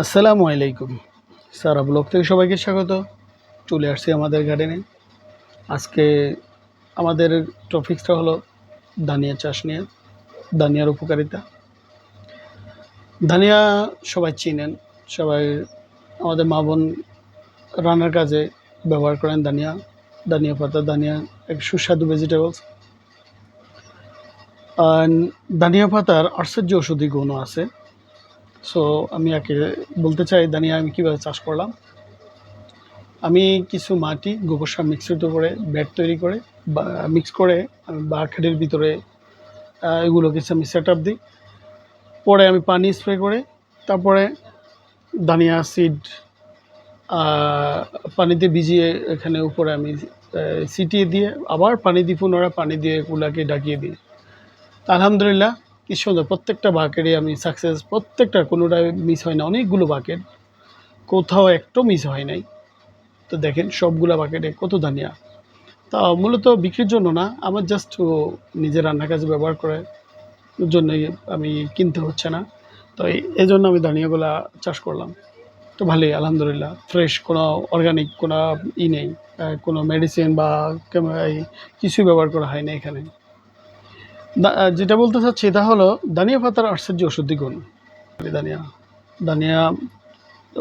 আসসালামু আলাইকুম। সারা ব্লগ থেকে সবাইকে স্বাগত। চলে আসছি আমাদের গার্ডেনে আজকে আমাদের টপিক্সটা হলো দানিয়া চাষ নিয়ে দানিয়ার উপকারিতা। দানিয়া সবাই চিনেন, সবাই আমাদের মা বোন রান্নার কাজে ব্যবহার করেন দানিয়া দানিয়া পাতা দানিয়া এক সুস্বাদু ভেজিটেবলস দানিয়া পাতার আশ্চর্য ওষুধি গুণও আছে। সো আমি একে বলতে চাই দানিয়া আমি কীভাবে চাষ করলাম? আমি কিছু মাটি, গোবর সার মিশ্রিত করে ব্যাট তৈরি করে, বা মিক্স করে, আমি বাকেটের ভিতরে এগুলো কিছু আমি সেট আপ দিই। পরে আমি পানি স্প্রে করে, তারপরে দানিয়া সিড পানিতে ভিজিয়ে এখানে উপরে আমি ছিটিয়ে দিয়ে, আবার পানি দিই পুনরায় পানি দিয়ে এগুলাকে ডাকিয়ে দিই। আলহামদুলিল্লাহ কি সুন্দর, প্রত্যেকটা বাকেটে আমি সাকসেস প্রত্যেকটা কোনোটাই মিস হয় না। অনেকগুলো বাকেট, কোথাও একটাও মিস হয় নাই। তো দেখেন সবগুলো বাকেটে কত দানিয়া। তা মূলত বিক্রির জন্য না, আমার জাস্ট নিজের রান্নার কাজে ব্যবহার করে জন্যই আমি কিনতে হচ্ছে না। তো এই- জন্য আমি দানিয়াগুলা চাষ করলাম। তো ভালোই, আলহামদুলিল্লাহ। ফ্রেশ কোনো অর্গানিক কোনো ই নেই কোনো মেডিসিন বা কিছুই ব্যবহার করা হয় না এখানে। যেটা বলতে চাচ্ছি, এটা হলো দানিয়া পাতার আশ্চর্য ওষুধি গুণ দানিয়া। দানিয়া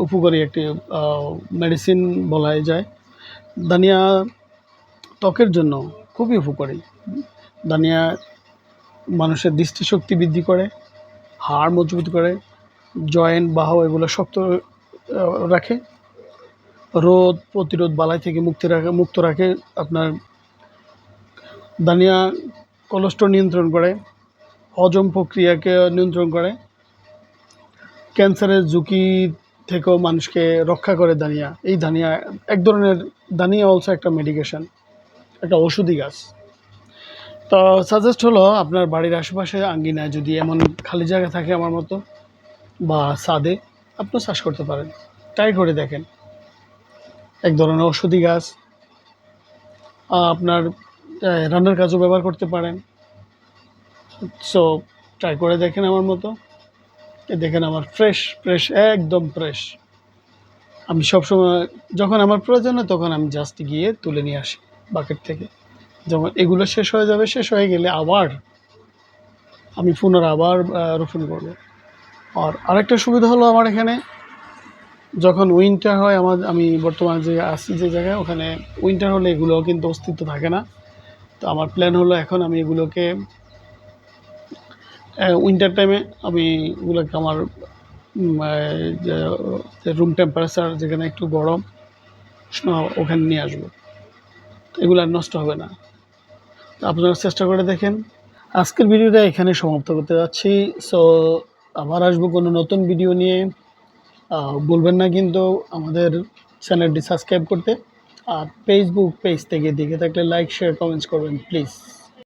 উপকারী একটি মেডিসিন বলাই যায়। দানিয়া ত্বকের জন্য খুবই উপকারী। দানিয়া মানুষের দৃষ্টিশক্তি বৃদ্ধি করে, হাড় মজবুত করে জয়েন্ট বাহু এগুলো শক্ত রাখে। রোদ প্রতিরোধ বালাই থেকে মুক্তি রাখে, মুক্ত রাখে আপনার। দানিয়া কোলেস্ট্রল নিয়ন্ত্রণ করে, হজম প্রক্রিয়াকে নিয়ন্ত্রণ করে, ক্যান্সারের ঝুঁকি থেকেও মানুষকে রক্ষা করে দানিয়া। এই দানিয়া, এক ধরনের দানিয়া অলসো একটা মেডিকেশন একটা ওষুধি গাছ। তো সাজেস্ট হলো আপনার বাড়ির আশেপাশে আঙ্গিনায় যদি এমন খালি জায়গা থাকে আমার মতো, বা ছাদে, আপনি চাষ করতে পারেন। ট্রাই করে দেখেন। এক ধরনের ওষুধি গাছ আপনার রান্নার কাজও ব্যবহার করতে পারেন। সো ট্রাই করে দেখেন আমার মতো। দেখেন আমার ফ্রেশ ফ্রেশ একদম ফ্রেশ আমি সবসময়, যখন আমার প্রয়োজন হয় তখন আমি জাস্ট গিয়ে তুলে নিয়ে আসি বাকেট থেকে। যেমন এগুলো শেষ হয়ে যাবে, শেষ হয়ে গেলে আবার আমি পুনরায় আবার রোপণ করব। আর আরেকটা সুবিধা হলো আমার এখানে, যখন উইন্টার হয়, আমার, আমি বর্তমানে যে আছি যে জায়গায়, ওখানে উইন্টার হলে এগুলো কিন্তু অস্তিত্ব থাকে না। তো আমার প্ল্যান হলো এখন আমি এগুলোকে উইন্টার টাইমে আমি এগুলোকে আমার যে রুম টেম্পারেচার যেখানে একটু গরম ওখানে নিয়ে আসব। এগুলো আর নষ্ট হবে না। আপনারা চেষ্টা করে দেখেন। আজকের ভিডিওটা এখানে সমাপ্ত করতে যাচ্ছি। সো আবার আসব কোনো নতুন ভিডিও নিয়ে। বলবেন না কিন্তু আমাদের চ্যানেলটি সাবস্ক্রাইব করতে। আর ফেসবুক পেজ থেকে দেখে থাকলে লাইক শেয়ার কমেন্টস করবেন প্লিজ